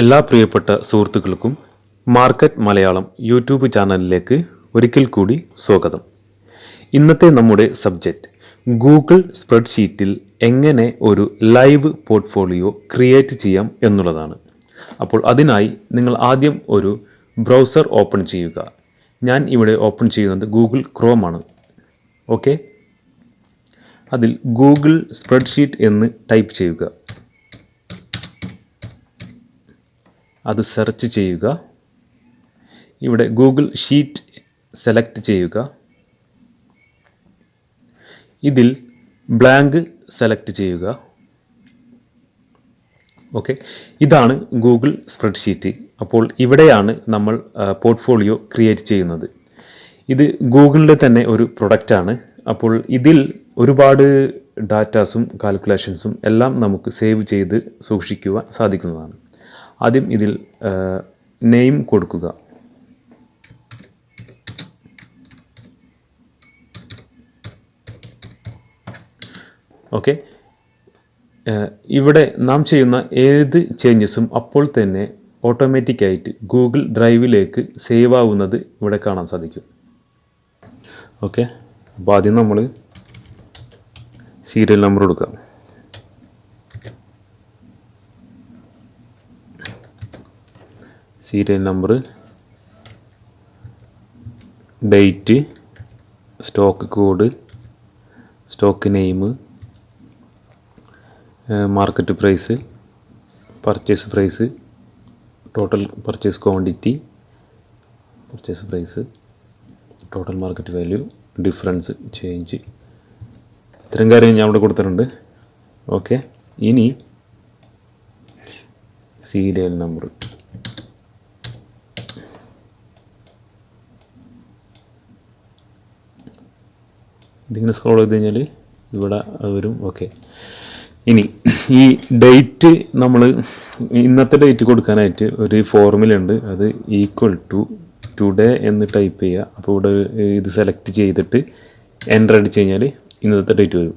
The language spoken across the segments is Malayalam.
എല്ലാ പ്രിയപ്പെട്ട സുഹൃത്തുക്കൾക്കും മാർക്കറ്റ് മലയാളം യൂട്യൂബ് ചാനലിലേക്ക് ഒരിക്കൽ കൂടി സ്വാഗതം. ഇന്നത്തെ നമ്മുടെ സബ്ജക്റ്റ് ഗൂഗിൾ സ്പ്രെഡ്ഷീറ്റിൽ എങ്ങനെ ഒരു ലൈവ് പോർട്ട്ഫോളിയോ ക്രിയേറ്റ് ചെയ്യാം എന്നുള്ളതാണ്. അപ്പോൾ അതിനായി നിങ്ങൾ ആദ്യം ഒരു ബ്രൗസർ ഓപ്പൺ ചെയ്യുക. ഞാൻ ഇവിടെ ഓപ്പൺ ചെയ്യുന്നത് ഗൂഗിൾ ആണ്. ഓക്കെ? അതിൽ ഗൂഗിൾ സ്പ്രെഡ്ഷീറ്റ് എന്ന് ടൈപ്പ് ചെയ്യുക. അത് സെർച്ച് ചെയ്യുക. ഇവിടെ ഗൂഗിൾ ഷീറ്റ് സെലക്ട് ചെയ്യുക. ഇതിൽ ബ്ലാങ്ക് സെലക്ട് ചെയ്യുക. ഓക്കെ ഇതാണ് ഗൂഗിൾ സ്പ്രെഡ്ഷീറ്റ് അപ്പോൾ ഇവിടെയാണ് നമ്മൾ പോർട്ട്ഫോളിയോ ക്രിയേറ്റ് ചെയ്യുന്നത്. ഇത് ഗൂഗിളിന്റെ തന്നെ ഒരു പ്രൊഡക്റ്റാണ് അപ്പോൾ ഇതിൽ ഒരുപാട് ഡാറ്റാസും കാൽക്കുലേഷൻസും എല്ലാം നമുക്ക് സേവ് ചെയ്ത് സൂക്ഷിക്കുവാൻ സാധിക്കുന്നതാണ്. ആദ്യം ഇതിൽ നെയിം കൊടുക്കുക. ഓക്കെ. ഇവിടെ നാം ചെയ്യുന്ന ഏത് ചേഞ്ചസും അപ്പോൾ തന്നെ ഓട്ടോമാറ്റിക്കായിട്ട് ഗൂഗിൾ ഡ്രൈവിലേക്ക് സേവ് ആവുന്നത് ഇവിടെ കാണാൻ സാധിക്കും. ഓക്കെ. അപ്പോൾ ആദ്യം നമ്മൾ സീരിയൽ നമ്പർ കൊടുക്കാം. Serial number date stock code stock name market price purchase price total purchase quantity purchase price total market value difference change. ഇത്തരം കാര്യം ഞാൻ ഇവിടെ കൊടുത്തിട്ടുണ്ട്. ഓക്കെ. ഇനി സീരിയൽ നമ്പർ. ഇതിങ്ങനെ സ്ക്രോൾ ചെയ്ത് കഴിഞ്ഞാൽ ഇവിടെ വരും. ഓക്കെ ഇനി ഈ ഡേറ്റ് നമ്മൾ ഇന്നത്തെ ഡേറ്റ് കൊടുക്കാനായിട്ട് ഒരു ഫോർമുലയുണ്ട് അത് ഈക്വൽ ടു ടുഡേ എന്ന് ടൈപ്പ് ചെയ്യുക. അപ്പോൾ ഇവിടെ ഇത് സെലക്ട് ചെയ്തിട്ട് എന്റർ അടിച്ച് കഴിഞ്ഞാൽ ഇന്നത്തെ ഡേറ്റ് വരും.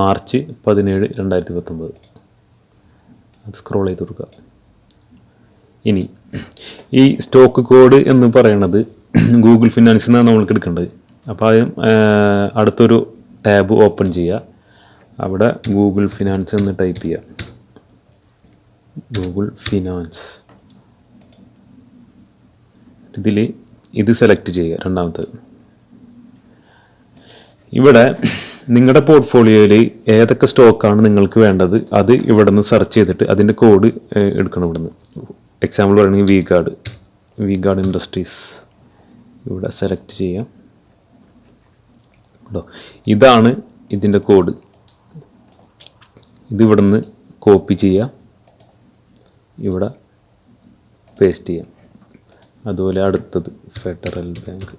മാർച്ച് പതിനേഴ് രണ്ടായിരത്തി പത്തൊമ്പത് അത് സ്ക്രോൾ ചെയ്ത് കൊടുക്കുക. ഇനി ഈ സ്റ്റോക്ക് കോഡ് എന്ന് പറയണത് ഗൂഗിൾ ഫിനാൻസിൽ നിന്നാണ് നമ്മൾക്ക് എടുക്കേണ്ടത്. അപ്പോൾ ആദ്യം അടുത്തൊരു ടാബ് ഓപ്പൺ ചെയ്യുക അവിടെ ഗൂഗിൾ ഫിനാൻസ് എന്ന് ടൈപ്പ് ചെയ്യുക ഗൂഗിൾ ഫിനാൻസ്. ഇതിൽ ഇത് സെലക്ട് ചെയ്യുക രണ്ടാമത്തത്. ഇവിടെ നിങ്ങളുടെ പോർട്ട്ഫോളിയോയിൽ ഏതൊക്കെ സ്റ്റോക്കാണ് നിങ്ങൾക്ക് വേണ്ടത് അത് ഇവിടെ നിന്ന് സെർച്ച് ചെയ്തിട്ട് അതിന്റെ കോഡ് എടുക്കണം ഇവിടുന്ന്. എക്സാമ്പിൾ പറയുകയാണെങ്കിൽ V guard V guard industries ഇവിടെ സെലക്ട് ചെയ്യാം. കേട്ടോ ഇതാണ് ഇതിന്റെ കോഡ്. ഇത് കോപ്പി ചെയ്യാം. ഇവിടെ പേസ്റ്റ് ചെയ്യാം. അതുപോലെ അടുത്തത് ഫെഡറൽ ബാങ്ക്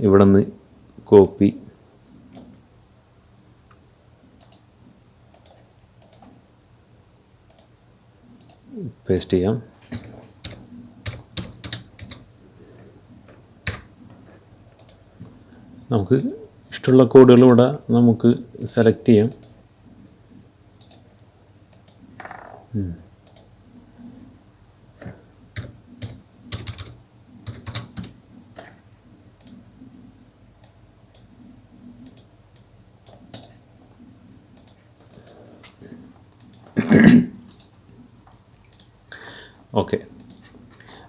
ഇവിടെ നിന്ന് കോപ്പി പേസ്റ്റ് ചെയ്യാം. നമുക്ക് ഇഷ്ടമുള്ള കോഡുകൾ ഇവിടെ നമുക്ക് സെലക്ട് ചെയ്യാം. ഓക്കെ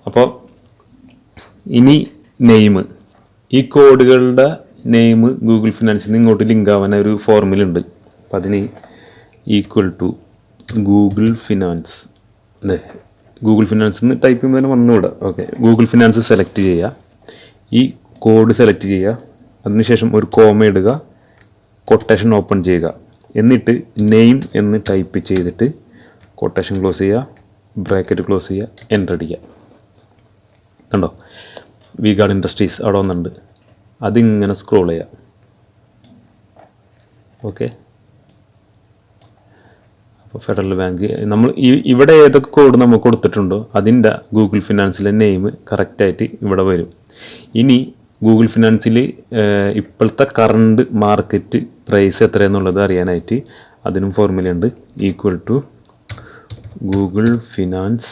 അപ്പോൾ ഇനി നെയിം ഈ കോഡുകളുടെ നെയിം ഗൂഗിൾ ഫിനാൻസിൽ നിന്ന് ഇങ്ങോട്ട് ലിങ്ക് ആവാൻ ഒരു ഫോർമുലുണ്ട് അപ്പം അതിന് ഈക്വൽ ടു ഗൂഗിൾ ഫിനാൻസ് അതെ ഗൂഗിൾ ഫിനാൻസ് എന്ന് ടൈപ്പ് ചെയ്യുമ്പോൾ തന്നെ വന്നുകൂടാ. ഓക്കെ ഗൂഗിൾ ഫിനാൻസ് സെലക്ട് ചെയ്യുക ഈ കോഡ് സെലക്ട് ചെയ്യുക അതിനുശേഷം ഒരു കോമ ഇടുക. കൊട്ടേഷൻ ഓപ്പൺ ചെയ്യുക. എന്നിട്ട് നെയിം എന്ന് ടൈപ്പ് ചെയ്തിട്ട് കൊട്ടേഷൻ ക്ലോസ് ചെയ്യുക ബ്രാക്കറ്റ് ക്ലോസ് ചെയ്യുക എന്റർ അടിക്കുക. കണ്ടോ? വി ഗാർഡ് ഇൻഡസ്ട്രീസ് അവിടെ വന്നിട്ടുണ്ട്. അതിങ്ങനെ സ്ക്രോൾ ചെയ്യാം. ഓക്കെ അപ്പോൾ ഫെഡറൽ ബാങ്ക് നമ്മൾ ഈ ഇവിടെ ഏതൊക്കെ കോഡ് നമുക്ക് കൊടുത്തിട്ടുണ്ടോ അതിന്റെ ഗൂഗിൾ ഫിനാൻസിലെ നെയിം കറക്റ്റായിട്ട് ഇവിടെ വരും. ഇനി ഗൂഗിൾ ഫിനാൻസിൽ ഇപ്പോഴത്തെ കറണ്ട് മാർക്കറ്റ് പ്രൈസ് എത്രയെന്നുള്ളത് അറിയാനായിട്ട് അതിനും ഫോർമുലയുണ്ട് equal to Google finance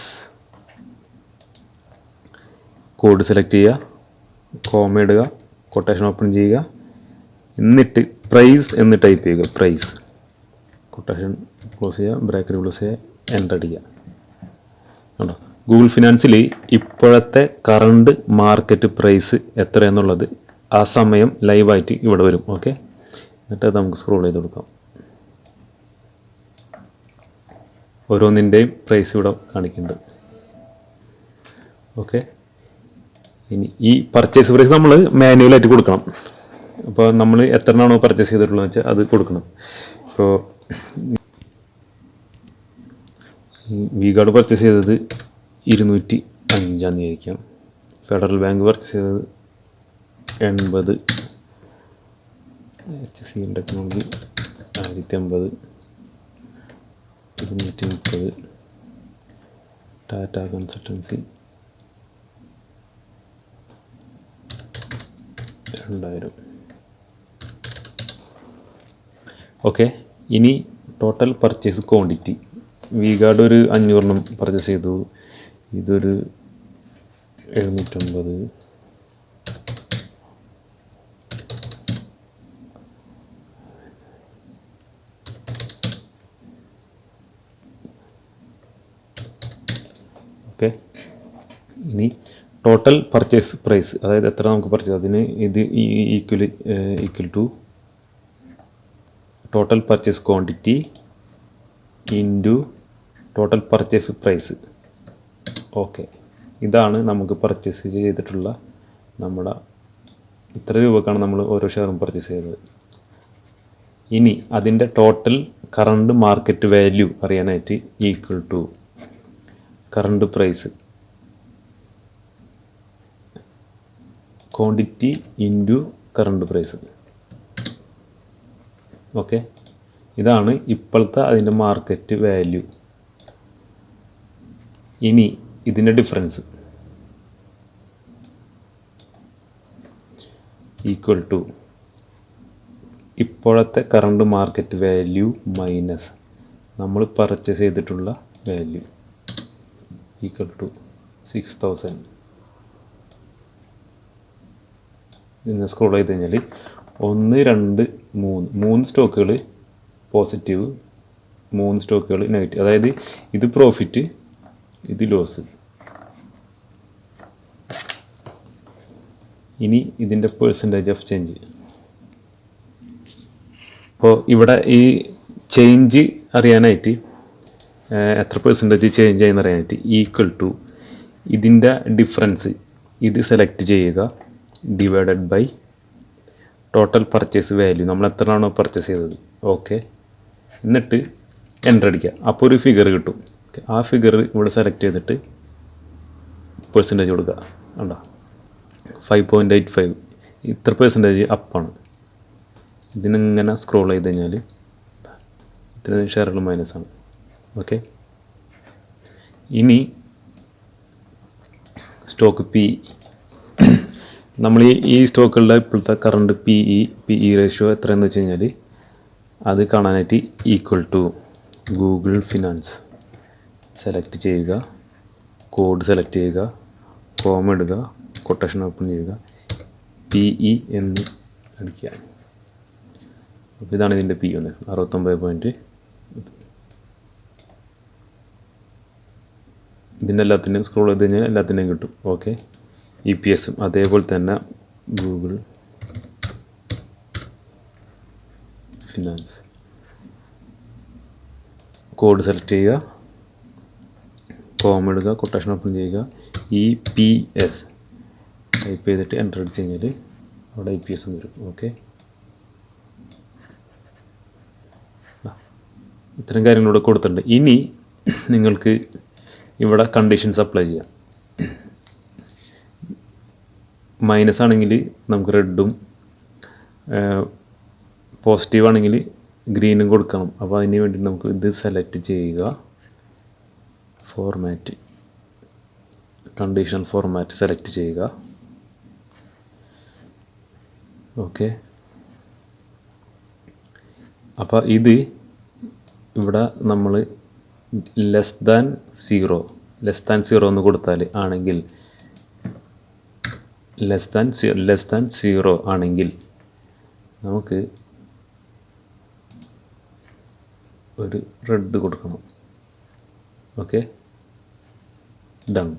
code select ചെയ്യുക കോമ ഇടുക കൊട്ടേഷൻ ഓപ്പൺ ചെയ്യുക. എന്നിട്ട് പ്രൈസ് എന്ന് ടൈപ്പ് ചെയ്യുക. പ്രൈസ് കൊട്ടേഷൻ ക്ലോസ് ചെയ്യുക. ബ്രാക്കറ്റ് ക്ലോസ് ചെയ്യുക. എന്റർ അടിക്കുക. കണ്ടോ? ഗൂഗിൾ ഫിനാൻസിൽ ഇപ്പോഴത്തെ കറണ്ട് മാർക്കറ്റ് പ്രൈസ് എത്രയെന്നുള്ളത് ആ സമയം ലൈവായിട്ട് ഇവിടെ വരും. ഓക്കെ എന്നിട്ട് അത് നമുക്ക് സ്ക്രോൾ ചെയ്ത് കൊടുക്കാം. ഓരോന്നിന്റെയും പ്രൈസ് ഇവിടെ കാണിക്കുന്നുണ്ട്. ഓക്കെ ഇനി ഈ പർച്ചേസ് പ്രൈസ് നമ്മൾ മാനുവലായിട്ട് കൊടുക്കണം. അപ്പോൾ നമ്മൾ എത്ര എത്രയാണോ പർച്ചേസ് ചെയ്തിട്ടുള്ളത് വെച്ചാൽ അത് കൊടുക്കണം. ഇപ്പോൾ വി ഗാർഡ് പർച്ചേസ് ചെയ്തത് ഇരുന്നൂറ്റി അഞ്ചാം തീയതി ആയിരിക്കാം ഫെഡറൽ ബാങ്ക് പർച്ചേസ് ചെയ്തത് എൺപത്. എച്ച് സി ടെക്നോളജി ആയിരത്തി അമ്പത് ഇരുന്നൂറ്റി മുപ്പത്. ടാറ്റ കൺസൾട്ടൻസി രണ്ടായിരം. ഓക്കെ ഇനി total purchase quantity V guard ഒരു അഞ്ഞൂറെണ്ണം പർച്ചേസ് ചെയ്തു. ഇതൊരു എഴുന്നൂറ്റമ്പത്. ഓക്കെ ഇനി ടോട്ടൽ പർച്ചേസ് പ്രൈസ് അതായത് എത്ര നമുക്ക് പർച്ചേസ് അതിന് ഇത് equal equal to total purchase quantity into total purchase price okay ഇതാണ് നമുക്ക് പർച്ചേസ് ചെയ്തിട്ടുള്ള നമ്മുടെ ഇത്ര രൂപക്കാണ് നമ്മൾ ഓരോ ഷെയറും പർച്ചേസ് ചെയ്തത്. ഇനി അതിന്റെ ടോട്ടൽ കറണ്ട് മാർക്കറ്റ് വാല്യൂ അറിയാനായിട്ട് equal to current price quantity into current price okay ഇതാണ് ഇപ്പോഴത്തെ അതിന്റെ മാർക്കറ്റ് വാല്യൂ ഇനി ഇതിന്റെ ഡിഫറൻസ് ഈക്വൽ ടു ഇപ്പോഴത്തെ കറണ്ട് മാർക്കറ്റ് വാല്യൂ മൈനസ് നമ്മൾ പർച്ചേസ് ചെയ്തിട്ടുള്ള value equal to six thousand scroll ചെയ്ത് കഴിഞ്ഞാൽ ഒന്ന് രണ്ട് മൂന്ന്. മൂന്ന് സ്റ്റോക്കുകൾ പോസിറ്റീവ് മൂന്ന് സ്റ്റോക്കുകൾ നെഗറ്റീവ് അതായത് ഇത് പ്രോഫിറ്റ് ഇത് ലോസ് ഇനി ഇതിന്റെ പേഴ്സന്റേജ് ഓഫ് ചേഞ്ച് അപ്പോൾ ഇവിടെ ഈ ചേഞ്ച് അറിയാനായിട്ട് എത്ര പേഴ്സന്റേജ് ചേഞ്ച് ചെയ്യുന്ന അറിയാനായിട്ട് ഈക്വൽ ടു ഇതിന്റെ ഡിഫറൻസ് ഇത് സെലക്ട് ചെയ്യുക. Divided by total purchase value നമ്മൾ എത്രയാണോ പർച്ചേസ് ചെയ്തത്. ഓക്കെ എന്നിട്ട് എന്റർ അടിക്കുക. അപ്പോൾ ഒരു ഫിഗർ കിട്ടും. ആ ഫിഗർ ഇവിടെ സെലക്ട് ചെയ്തിട്ട് പെർസെന്റേജ് കൊടുക്കുക. കണ്ടോ? ഫൈവ് പോയിന്റ് എയ്റ്റ് ഫൈവ് ഇത്ര പെർസെന്റേജ് അപ്പാണ് ഇതിനിങ്ങനെ സ്ക്രോൾ ചെയ്ത് കഴിഞ്ഞാൽ ഇത്ര ഷെയറുകൾ മൈനസ് ആണ്. ഓക്കെ ഇനി സ്റ്റോക്ക് പി നമ്മൾ ഈ ഈ സ്റ്റോക്കുകളുടെ ഇപ്പോഴത്തെ current P E P E ratio എത്രയെന്ന് വെച്ച് കഴിഞ്ഞാൽ അത് കാണാനായിട്ട് equal to Google finance select ചെയ്യുക. കോഡ് സെലക്ട് ചെയ്യുക. ഫോം ഇടുക. കൊട്ടേഷൻ ഓപ്പൺ ചെയ്യുക. പി ഇ എന്ന് അടിക്കുക. അപ്പോൾ ഇതാണ് ഇതിന്റെ പി ഒന്ന്. അറുപത്തൊമ്പത് പോയിന്റ് ഇതിന്റെ എല്ലാത്തിന്റെയും സ്ക്രോൾ ചെയ്ത് കഴിഞ്ഞാൽ എല്ലാത്തിന്റെയും കിട്ടും. ഓക്കെ ഇ പി എസും അതേപോലെ തന്നെ ഗൂഗിൾ ഫിനാൻസ് കോഡ് സെലക്ട് ചെയ്യുക. ഫോം ഇടുക. കൊട്ടേഷൻ ഓപ്പൺ ചെയ്യുക. ഇ പി എസ് ടൈപ്പ് ചെയ്തിട്ട് എന്റർ അടിച്ച് കഴിഞ്ഞാൽ അവിടെ ഐ പി എസ് വരും. ഓക്കെ ഇത്തരം കാര്യങ്ങളൂടെ കൊടുത്തിട്ടുണ്ട്. ഇനി നിങ്ങൾക്ക് ഇവിടെ കണ്ടീഷൻസ് അപ്ലൈ ചെയ്യാം. മൈനസ് ആണെങ്കിൽ നമുക്ക് റെഡും പോസിറ്റീവ് ആണെങ്കിൽ ഗ്രീനും കൊടുക്കണം. അപ്പോൾ അതിന് വേണ്ടി നമുക്ക് ഇത് സെലക്ട് ചെയ്യുക. ഫോർമാറ്റ് കണ്ടീഷൻ ഫോർമാറ്റ് സെലക്ട് ചെയ്യുക. ഓക്കെ അപ്പോൾ ഇത് ഇവിടെ നമ്മൾ less than zero less than zero എന്ന് കൊടുത്താൽ ആണെങ്കിൽ less than zero less than zero ആണെങ്കിൽ നമുക്ക് ഒരു റെഡ് കൊടുക്കണം. ഓക്കെ ഡൺ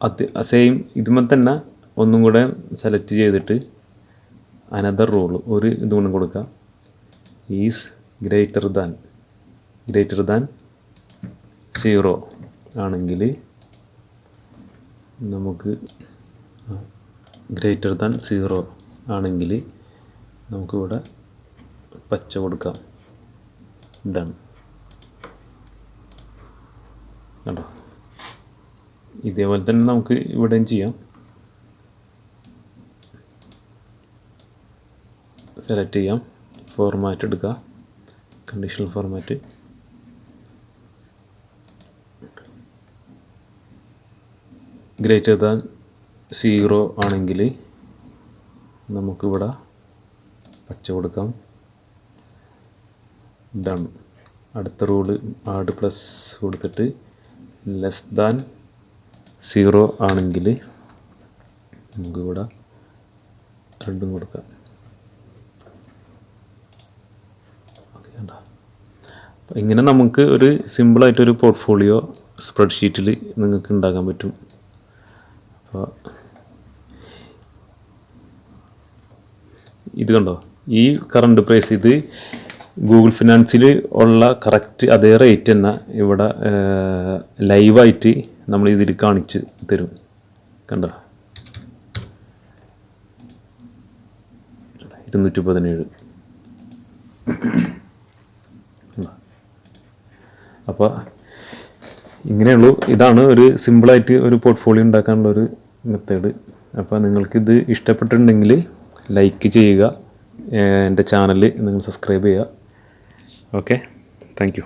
അത് സെയിം ഇതുമ്പോൾ തന്നെ ഒന്നും കൂടെ സെലക്ട് ചെയ്തിട്ട് അനദർ റൂൾ ഒരു ഇതും കൂടെ കൊടുക്കുക is greater than greater than zero ആണെങ്കിൽ നമുക്ക് ഗ്രേറ്റർ ദാൻ സീറോ ആണെങ്കിൽ നമുക്കിവിടെ പച്ച കൊടുക്കാം. ഡൺ കണ്ടോ? ഇതേപോലെ തന്നെ നമുക്ക് ഇവിടെയും ചെയ്യാം. സെലക്ട് ചെയ്യാം. ഫോർമാറ്റ് എടുക്കുക. Conditional format greater than zero ആണെങ്കിൽ നമുക്കിവിടെ പച്ച കൊടുക്കാം. ഡൺ അടുത്ത റൂൾ ആഡ് പ്ലസ് കൊടുത്തിട്ട് ലെസ് ദാൻ സീറോ ആണെങ്കിൽ നമുക്കിവിടെ രണ്ടും കൊടുക്കാം. ഇങ്ങനെ നമുക്ക് ഒരു സിമ്പിളായിട്ടൊരു പോർട്ട്ഫോളിയോ സ്പ്രെഡ്ഷീറ്റിൽ നിങ്ങൾക്ക് ഉണ്ടാക്കാൻ പറ്റും. അപ്പോൾ ഇത് കണ്ടോ? ഈ കറണ്ട് പ്രൈസ് ഇത് ഗൂഗിൾ ഫിനാൻസിൽ ഉള്ള കറക്റ്റ് അതേ റേറ്റ് തന്നെ ഇവിടെ ലൈവായിട്ട് നമ്മൾ ഇതിൽ കാണിച്ച് തരും. കണ്ടോ? ഇരുന്നൂറ്റി പതിനേഴ് അപ്പോൾ ഇങ്ങനെയുള്ളൂ ഇതാണ് ഒരു സിമ്പിളായിട്ട് ഒരു പോർട്ട്ഫോളിയോ ഉണ്ടാക്കാനുള്ള ഒരു മെത്തേഡ് അപ്പോൾ നിങ്ങൾക്കിത് ഇഷ്ടപ്പെട്ടിട്ടുണ്ടെങ്കിൽ ലൈക്ക് ചെയ്യുക. എന്റെ ചാനൽ നിങ്ങൾ സബ്സ്ക്രൈബ് ചെയ്യുക. Okay thank